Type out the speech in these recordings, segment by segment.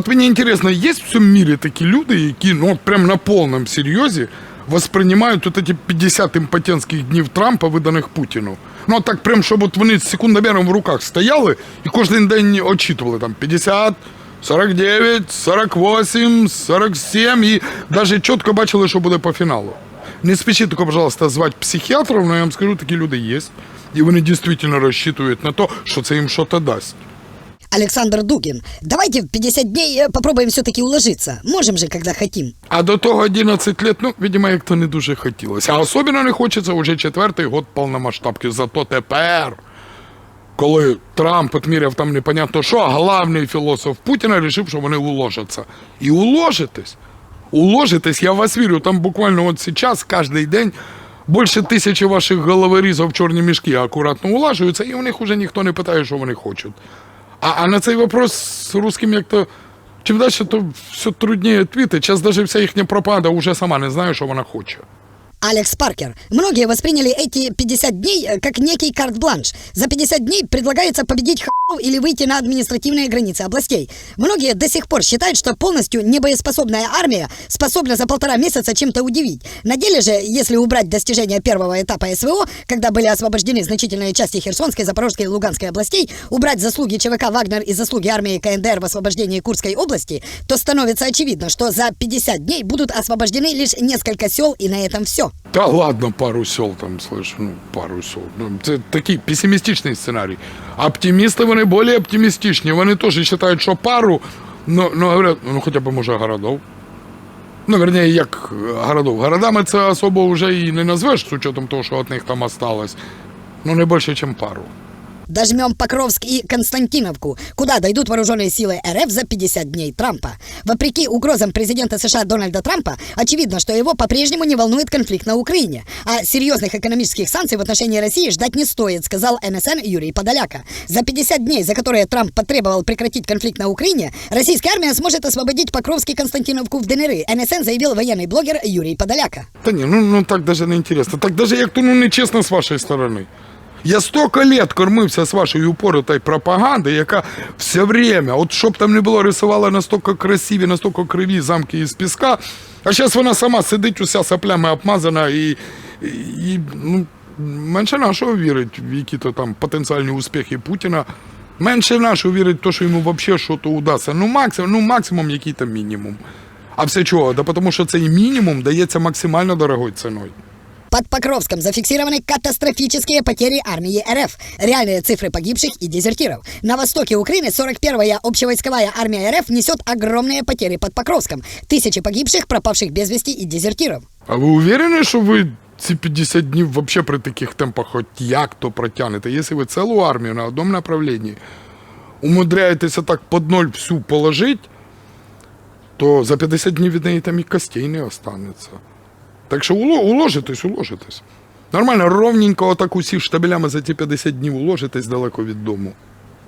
от мені інтересно, є в цьому мірі такі люди, які ну, прям на повному серйозі восприймають от ці 50 імпотентських днів Трампа, виданих Путіну. Ну, так прям, щоб от вони з секундомером в руках стояли і кожен день очитували там 50, 49, 48, 47 і навіть чітко бачили, що буде по фіналу. Не спішіть тільки, пожалуйста, звати психіатрів, але я вам скажу, такі люди є. І вони дійсно розчитують на те, що це їм щось дасть. Александр Дугин, давайте в 50 дней э, попробуем все-таки уложиться. Можем же, когда хотим. А до того 11 лет, ну, видимо, як то не дуже хотілося. А особливо не хочеться вже четвертий год повномасштабки. Зато тепер, коли Трамп отміряв там непонятно що, а главний філософ Путіна вирішив, що вони уложаться. І уложитесь. Уложитесь, я вас вірю, там буквально от зараз, кожен день, більше тисячі ваших головорізів в чорні мішки акуратно улажуються, і у них вже ніхто не питає, що вони хочуть. А, а на цей вопрос з русским як-то чим далі, то все труднее відповідати. Зараз навіть вся їхня пропада вже сама не знає, що вона хоче. Алекс Паркер, многие восприняли эти 50 дней э, как некий карт-бланш. За 50 дней предлагается победить х**ов или выйти на административные границы областей. Многие до сих пор считают, что полностью небоеспособная армия способна за полтора месяца чем-то удивить. На деле же, если убрать достижения первого этапа СВО, когда были освобождены значительные части Херсонской, Запорожской и Луганской областей, убрать заслуги ЧВК «Вагнер» и заслуги армии КНДР в освобождении Курской области, то становится очевидно, что за 50 дней будут освобождены лишь несколько сел и на этом все. Та ладно, пару сел там, слышь, ну, пару сел. Ну, це такий песимістичний сценарій. Оптимісти, вони більш оптимістичні. Вони теж вважають, що пару, ну, ну говорять, ну хоча б може городов. Ну, вернее, як е, городов. Городами це особо вже і не назвеш, з учетом того, що від них там осталось. Ну, не більше, ніж пару. Дожмем Покровск и Константиновку, куда дойдут вооруженные силы РФ за 50 дней Трампа. Вопреки угрозам президента США Дональда Трампа, очевидно, что его по-прежнему не волнует конфликт на Украине. А серьезных экономических санкций в отношении России ждать не стоит, сказал НСН Юрий Подоляка. За 50 дней, за которые Трамп потребовал прекратить конфликт на Украине, российская армия сможет освободить Покровск и Константиновку в ДНР. НСН заявил военный блогер Юрий Подоляка. Та ні, ну, ну так даже не інтересно. Так даже як то ну нечесно з вашої сторони. Я столько лет кормився з вашої упоротої пропаганди, яка все время, от щоб там не було, рисувала настільки красиві, настільки криві замки із піска, а зараз вона сама сидить уся соплями обмазана і, і, ну, менше нашого вірить в які-то там потенціальні успіхи Путіна. Менше нашого вірить в те, що йому взагалі щось удасться. Ну, максимум, ну, максимум який там мінімум. А все чого? Да тому що цей мінімум дається максимально дорогою ціною. Под Покровском зафиксированы катастрофические потери армии РФ, реальные цифры погибших и дезертиров. На востоке Украины 41-я общевойсковая армия РФ несет огромные потери под Покровском. Тысячи погибших, пропавших без вести и дезертиров. А ви уверені, що ви ці 50 днів вообще при таких темпах хоч як-то протягнете? Якщо ви цілу армію на одному направленні умудряєтеся так під ноль всю положити, то за 50 днів від неї там і костей не останеться. Так що уло- уложитесь, уложитесь. Нормально, ровненько отак усі штабелями за ті 50 днів уложитесь далеко від дому.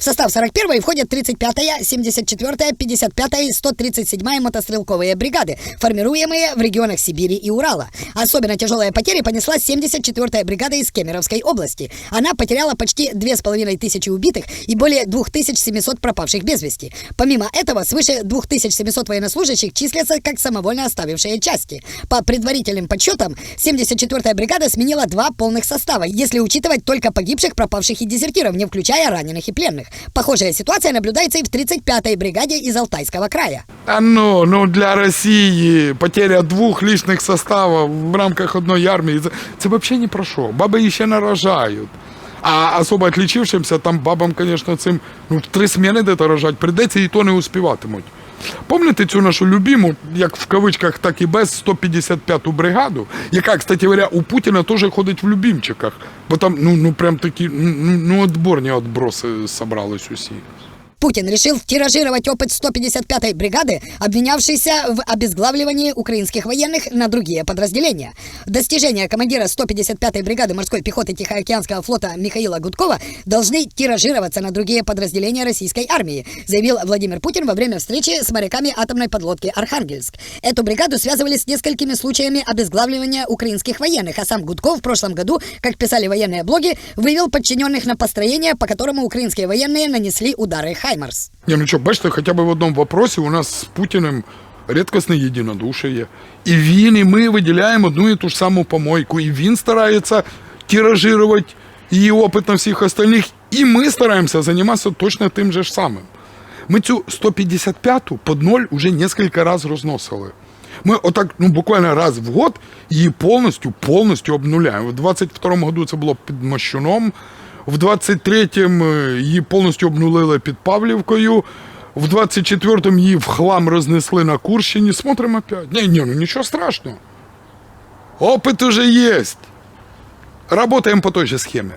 В состав 41-й входят 35-я, 74-я, 55-я и 137-я мотострелковые бригады, формируемые в регионах Сибири и Урала. Особенно тяжелые потери понесла 74-я бригада из Кемеровской области. Она потеряла почти 2500 убитых и более 2700 пропавших без вести. Помимо этого, свыше 2700 военнослужащих числятся как самовольно оставившие части. По предварительным подсчетам, 74-я бригада сменила два полных состава, если учитывать только погибших, пропавших и дезертиров, не включая раненых и пленных. Похожая ситуация наблюдается и в 35-й бригаде из Алтайского края. А ну, ну для Росії потеря двох личных составов в рамках одної армії, это взагалі ні про що. Баби її ще нарожають. А особо отличившимся, там бабам, звісно, цим ну, в три сміни де рожать, прийдеться і то не успіватимуть. Пам'ятаєте цю нашу любиму, як в кавичках, так і без 155-ту бригаду, яка, кстати говоря, у Путіна теж ходить в любімчиках, бо там ну, ну прям такі ну, ну отборні отброси собрались усі. Путин решил тиражировать опыт 155-й бригады, обвинявшейся в обезглавливании украинских военных на другие подразделения. Достижения командира 155-й бригады морской пехоты Тихоокеанского флота Михаила Гудкова должны тиражироваться на другие подразделения российской армии, заявил Владимир Путин во время встречи с моряками атомной подлодки «Архангельск». Эту бригаду связывали с несколькими случаями обезглавливания украинских военных, а сам Гудков в прошлом году, как писали военные блоги, вывел подчиненных на построение, по которому украинские военные нанесли удары «Хаймерс». Не, ну что, бачите, хоча б в одному вопросі у нас з Путіним рідкісне єдинодушие. І він, і ми виділяємо одну і ту ж саму помойку, і він старається тиражувати її опит на всіх остальних, і ми стараємося займатися точно тим же ж самим. Ми цю 155-ту под ноль уже несколько раз розносили. Ми отак, ну буквально раз в год її повністю, повністю обнуляємо. В 22-му году це було під Мощуном, в 23-м е, її повністю обнулили під Павлівкою, в 24-му її в хлам рознесли на Курщині. Смотримо опять. Ні, ні, ну нічого страшного. Опит уже є. Работаємо по той же схеме.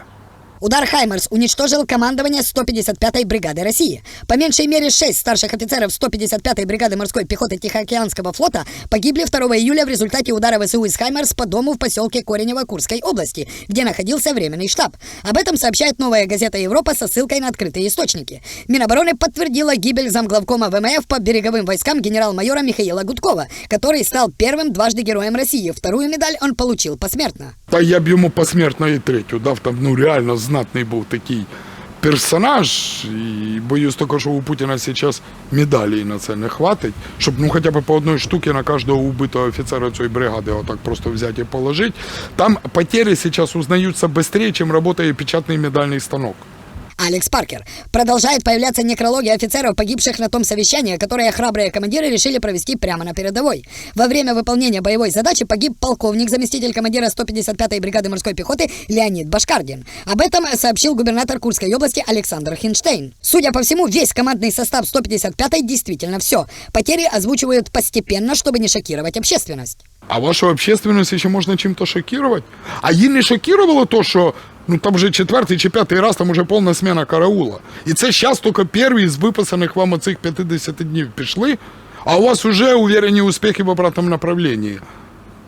Удар Хаймарс уничтожил командование 155-й бригады России. По меньшей мере 6 старших офицеров 155-й бригады морской пехоты Тихоокеанского флота погибли 2 июля в результате удара ВСУ из Хаймарс по дому в поселке Коренево Курской области, где находился временный штаб. Об этом сообщает новая газета «Европа» со ссылкой на открытые источники. Минобороны подтвердила гибель замглавкома ВМФ по береговым войскам генерал-майора Михаила Гудкова, который стал первым дважды героем России. Вторую медаль он получил посмертно. Та я б йому посмертно і третю дав, там ну реально знатний був такий персонаж. І боюсь тільки, що у Путіна зараз медалі на це не хватить, щоб ну хоча б по одній штуці на кожного убитого офіцера цієї бригади отак просто взяти і положити. Там потери зараз узнаються швидше, ніж працює печатний медальний станок. Алекс Паркер. Продолжает появляться некрологи офицеров, погибших на том совещании, которое храбрые командиры решили провести прямо на передовой. Во время выполнения боевой задачи погиб полковник, заместитель командира 155-й бригады морской пехоты Леонид Башкардин. Об этом сообщил губернатор Курской области Александр Хинштейн. Судя по всему, весь командный состав 155-й действительно все. Потери озвучивают постепенно, чтобы не шокировать общественность. А вашу общественность ще можна чим-то шокувати? А її не шокувало то, що ну там вже четвертий чи п'ятий раз там уже повна смена караула. І це зараз тільки перші з виписаних вам оцих 50 днів пішли, а у вас вже уверені успіхи в обратному направленні.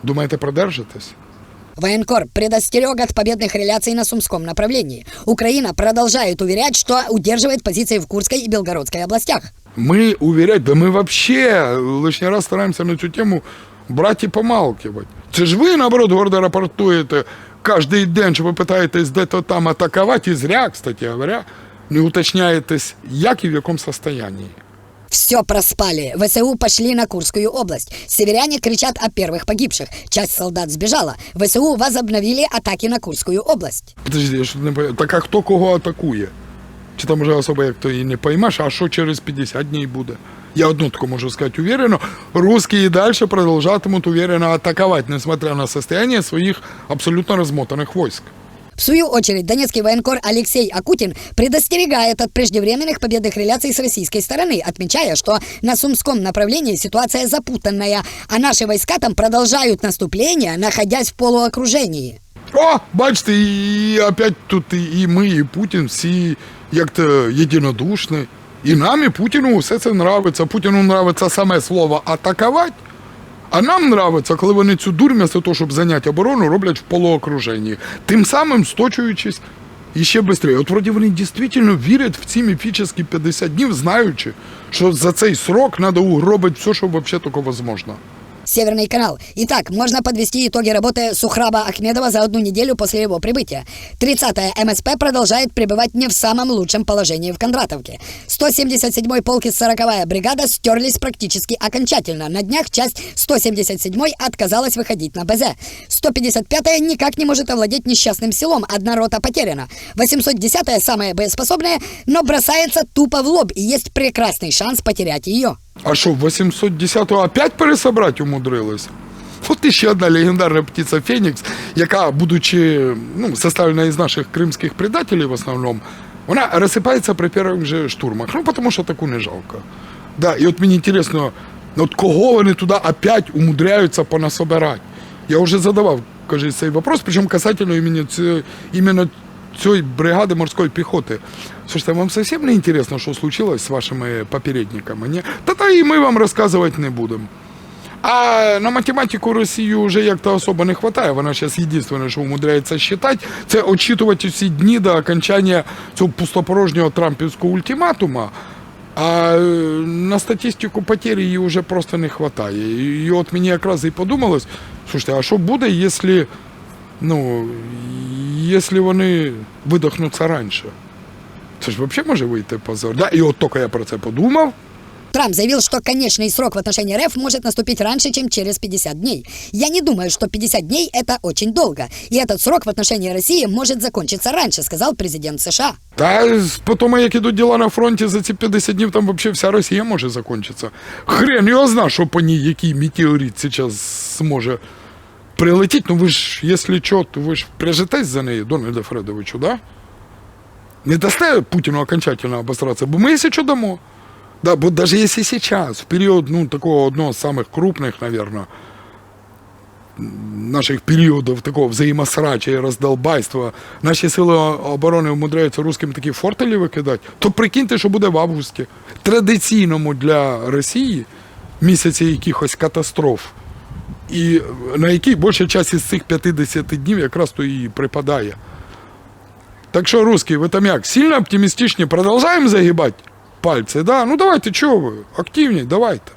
Думаєте, продержитесь? Военкор предостерег от победных реляций на Сумском направлении. Украина продолжает уверять, что удерживает позиции в Курской и Белгородской областях. Ми уверять, да ми вообще лишній раз стараємося на цю тему брати і помалкивати. Це ж ви, наоборот, гордо рапортуєте кожен день, що ви питаєтесь де-то там атакувати, і зря, кстати говоря, не уточняєтесь, як і в якому состоянии. Все проспали. ВСУ пошли на Курскую область. Северяне кричат о первых погибших. Часть солдат сбежала. ВСУ возобновили атаки на Курскую область. Подожди, я не пойму. Так а хто кого атакує? Чи там уже особо як то і не поймеш, а що через 50 днів буде? Я одну таку можу сказати уверенно, русские и дальше продолжатимут уверенно атаковать, несмотря на состояние своих абсолютно размотанных войск. В свою очередь, донецкий военкор Алексей Акутин предостерегает от преждевременных победных реляций с российской стороны, отмечая, что на Сумском направлении ситуация запутанная, а наши войска там продолжают наступление, находясь в полуокружении. О, бачите, і опять тут і, і ми, і Путін всі як-то єдинодушні. І нам, і Путіну все це нравиться. Путіну нравиться саме слово атакувати. А нам нравиться, коли вони цю дурь, вместо щоб зайняти оборону, роблять в полуокруженні. Тим самим сточуючись іще швидше. От вроді вони дійсно вірять в ці міфічні 50 днів, знаючи, що за цей срок треба угробити все, що взагалі тільки можливо. Северный канал. Итак, можно подвести итоги работы Сухраба Ахмедова за одну неделю после его прибытия. 30-я МСП продолжает пребывать не в самом лучшем положении в Кондратовке. 177-й полк и 40-я бригада стерлись практически окончательно. На днях часть 177-й отказалась выходить на БЗ. 155-я никак не может овладеть несчастным селом. Одна рота потеряна. 810-я самая боеспособная, но бросается тупо в лоб и есть прекрасный шанс потерять ее. А що, 810-го опять пересобрати умудрились? От іще одна легендарна птиця Фенікс, яка, будучи ну, составлена із наших кримських предателів в основному, вона розсипається при перших же штурмах. Ну, тому що таку не жалко. Да, і от мені цікаво, от кого вони туди опять умудряються понасобирати? Я вже задавав, кажуть, цей вопрос, причому касательно іменно, цієї бригади морської піхоти. Слушайте, вам совсем не интересно, що случилось з вашими попередниками? Ні? Та та і ми вам розказувати не будемо. А на математику Росію вже як-то особо не вистачає. Вона зараз єдине, що умудряється считати, це очитувати усі дні до окончання цього пустопорожнього трампівського ультиматума. А е, на статистику потерь її вже просто не вистачає. І от мені якраз і подумалось, слушайте, а що буде, якщо, ну, якщо вони видохнуться раніше? Це ж взагалі може вийти позор. Да? І от тільки я про це подумав. Трамп заявил, что конечный срок в отношении РФ может наступить раньше, чем через 50 дней. Я не думаю, что 50 дней это очень долго. И этот срок в отношении России может закончиться раньше, сказал президент США. Та з- по тому, як ідуть діла на фронті за ці 50 днів, там взагалі вся Росія може закінчитися. Хрен його зна, що по ній який метеорит зараз зможе Прилетіти. Ну ви ж, якщо що, то ви ж прижитесь за нею, Дональда Фредовичу, да? Не дасте Путину окончательно обосраться, бо ми, якщо що, дамо. Да, бо даже если сейчас, в период, ну, такого одного з самых крупных, наверное, наших періодів такого взаємосрача і роздолбайства, наші сили оборони умудряються русским такі фортелі викидати, то прикиньте, що буде в августі. Традиційному для Росії місяці якихось катастроф. І на якій більша часть із цих 50 днів якраз то і припадає. Так що, русські, ви там як? Сильно оптимістичні? Продовжаємо загибати пальці? Да? Ну давайте, чого ви? Активні, давайте.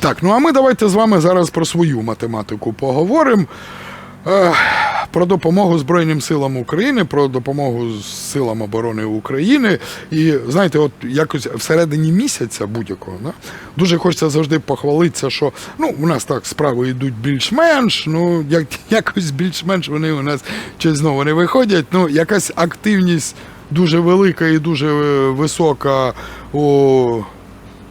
Так, ну а ми давайте з вами зараз про свою математику поговоримо. Про допомогу Збройним силам України, про допомогу силам оборони України. І знаєте, от якось всередині місяця будь-якого, да, дуже хочеться завжди похвалитися, що ну, у нас так справи йдуть більш-менш, ну як, якось більш-менш вони у нас чи знову не виходять. Ну, якась активність дуже велика і дуже е, висока у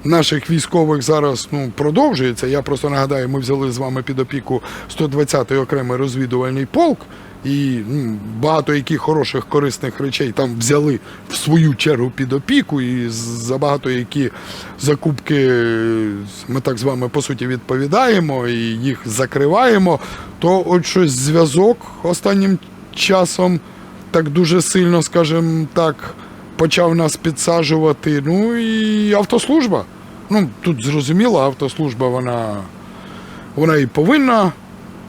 наших військових зараз ну, продовжується. Я просто нагадаю, ми взяли з вами під опіку 120-й окремий розвідувальний полк. І ну, багато яких хороших корисних речей там взяли в свою чергу під опіку, і за багато які закупки ми так з вами по суті відповідаємо і їх закриваємо. То от щось зв'язок останнім часом так дуже сильно, скажімо так, почав нас підсаджувати. Ну і автослужба. Ну, тут зрозуміло, автослужба вона, вона і повинна,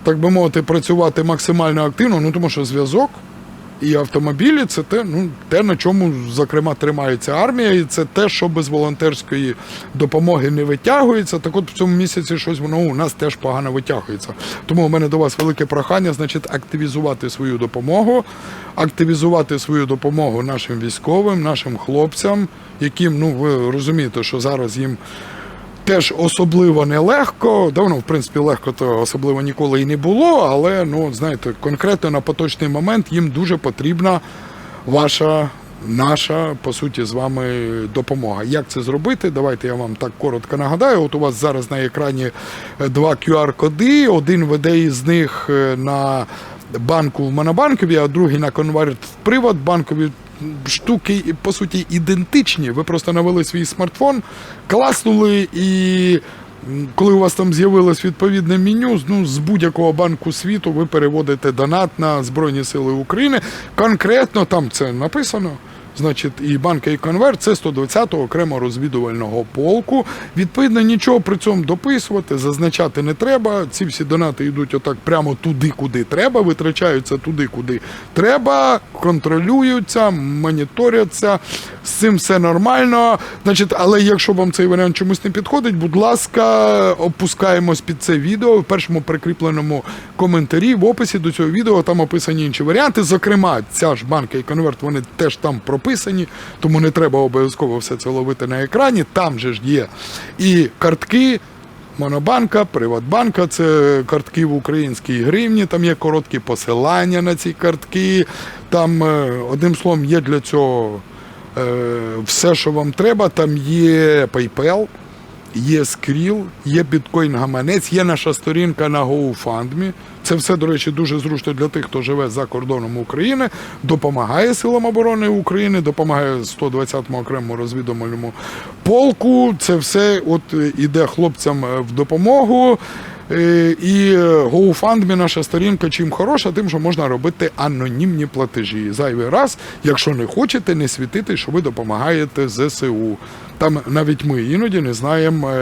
так би мовити, працювати максимально активно, ну тому що зв'язок і автомобілі це те, ну, те, на чому, зокрема, тримається армія, і це те, що без волонтерської допомоги не витягується. Так от в цьому місяці щось воно у нас теж погано витягується. Тому у мене до вас велике прохання, значить, активізувати свою допомогу, активізувати свою допомогу нашим військовим, нашим хлопцям, яким, ну ви розумієте, що зараз їм теж особливо нелегко. Давно, в принципі, легко то особливо ніколи і не було, але ну, знаєте, конкретно на поточний момент їм дуже потрібна ваша. Наша по суті з вами допомога. Як це зробити? Давайте я вам так коротко нагадаю. От у вас зараз на екрані е, два QR-коди. Один веде із них е, на банку в Монобанкові, а другий на конверт в Приватбанкові. Штуки по суті ідентичні. Ви просто навели свій смартфон, класнули і. Коли у вас там з'явилось відповідне меню, ну, з будь-якого банку світу ви переводите донат на Збройні Сили України. Конкретно там це написано. Значить, і банка, і конверт це 120-го окремо розвідувального полку. Відповідно, нічого при цьому дописувати, зазначати не треба. Ці всі донати йдуть отак прямо туди, куди треба, витрачаються туди, куди треба, контролюються, моніторяться. З цим все нормально. Значить, але якщо вам цей варіант чомусь не підходить, будь ласка, опускаємось під це відео в першому прикріпленому коментарі в описі до цього відео. Там описані інші варіанти. Зокрема, ця ж банка і конверт вони теж там прописані, тому не треба обов'язково все це ловити на екрані. Там же ж є і картки. Монобанка, Приватбанка це картки в українській гривні, там є короткі посилання на ці картки. Там, е, одним словом, є для цього е, все, що вам треба. Там є PayPal, є скріл, є біткоін-гаманець, є наша сторінка на GoFundMe. Це все, до речі, дуже зручно для тих, хто живе за кордоном України, допомагає силам оборони України, допомагає 120-му окремому розвідувальному полку. Це все от е, іде хлопцям е, в допомогу. Е, І е, GoFundMe наша сторінка чим хороша, тим, що можна робити анонімні платежі. Зайвий раз, якщо не хочете, не світити, що ви допомагаєте ЗСУ. Там навіть ми іноді не знаємо.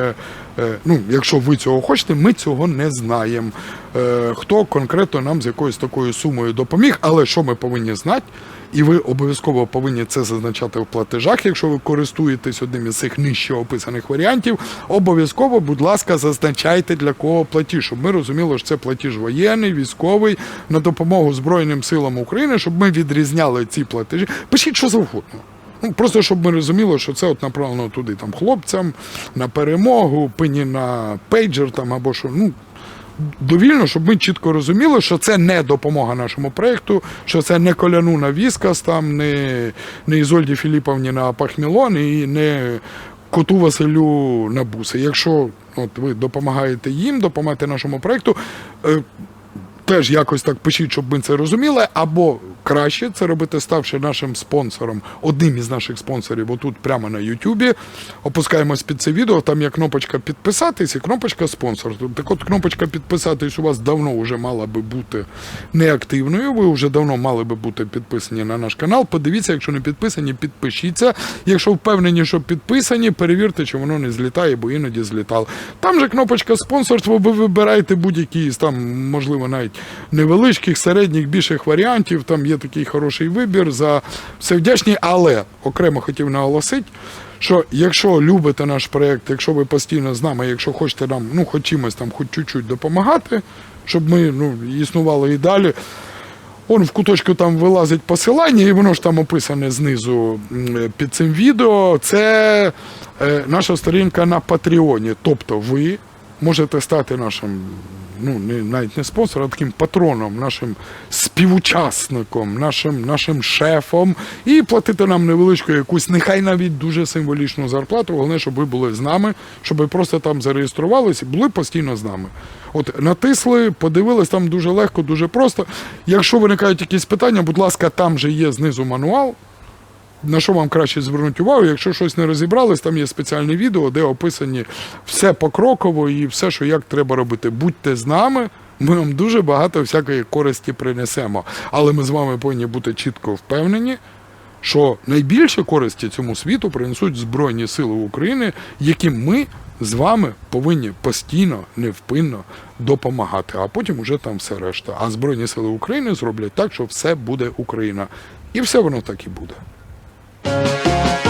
Е, Ну, якщо ви цього хочете, ми цього не знаємо. Е, Хто конкретно нам з якоюсь такою сумою допоміг, але що ми повинні знати, і ви обов'язково повинні це зазначати в платежах, якщо ви користуєтесь одним із цих нижче описаних варіантів. Обов'язково, будь ласка, зазначайте для кого платіж, щоб ми розуміли, що це платіж воєнний, військовий на допомогу Збройним силам України, щоб ми відрізняли ці платежі. Пишіть що завгодно. Ну, просто щоб ми розуміли, що це от направлено туди там хлопцям на перемогу, пині на пейджер там або що. Ну, довільно, щоб ми чітко розуміли, що це не допомога нашому проєкту, що це не коляну на Віскас, там, не, не Ізольді Філіповні на Пахмілон і не коту Василю на буси. Якщо от, ви допомагаєте їм, допомагаєте нашому проєкту, е, теж якось так пишіть, щоб ми це розуміли, або краще це робити, ставши нашим спонсором, одним із наших спонсорів, отут прямо на Ютубі. Опускаємось під це відео, там є кнопочка підписатись і кнопочка спонсор. Так от кнопочка підписатись у вас давно вже мала би бути неактивною. Ви вже давно мали би бути підписані на наш канал. Подивіться, якщо не підписані, підпишіться. Якщо впевнені, що підписані, перевірте, чи воно не злітає, бо іноді злітало. Там же кнопочка спонсорство, ви вибираєте будь-які там, можливо, навіть невеличких, середніх, більших варіантів. Там є такий хороший вибір. За все вдячні, але окремо хотів наголосити. Що якщо любите наш проєкт, якщо ви постійно з нами, якщо хочете нам, ну хоч чимось там, хоч чуть-чуть допомагати, щоб ми ну, існували і далі. Он в куточку там вилазить посилання, і воно ж там описане знизу під цим відео. Це е, наша сторінка на Патреоні. Тобто ви можете стати нашим, ну не навіть не спонсором, а таким патроном, нашим співучасником, нашим, нашим шефом, і платити нам невеличку якусь, нехай навіть дуже символічну зарплату. Головне, щоб ви були з нами, щоб ви просто там зареєструвалися були постійно з нами. От натисли, подивились, там дуже легко, дуже просто. Якщо виникають якісь питання, будь ласка, там же є знизу мануал. На що вам краще звернути увагу, якщо щось не розібрались, там є спеціальне відео, де описані все покроково і все, що як треба робити. Будьте з нами, ми вам дуже багато всякої користі принесемо. Але ми з вами повинні бути чітко впевнені, що найбільше користі цьому світу принесуть Збройні Сили України, яким ми з вами повинні постійно, невпинно допомагати. А потім уже там все решта. А Збройні Сили України зроблять так, що все буде Україна. І все воно так і буде. Música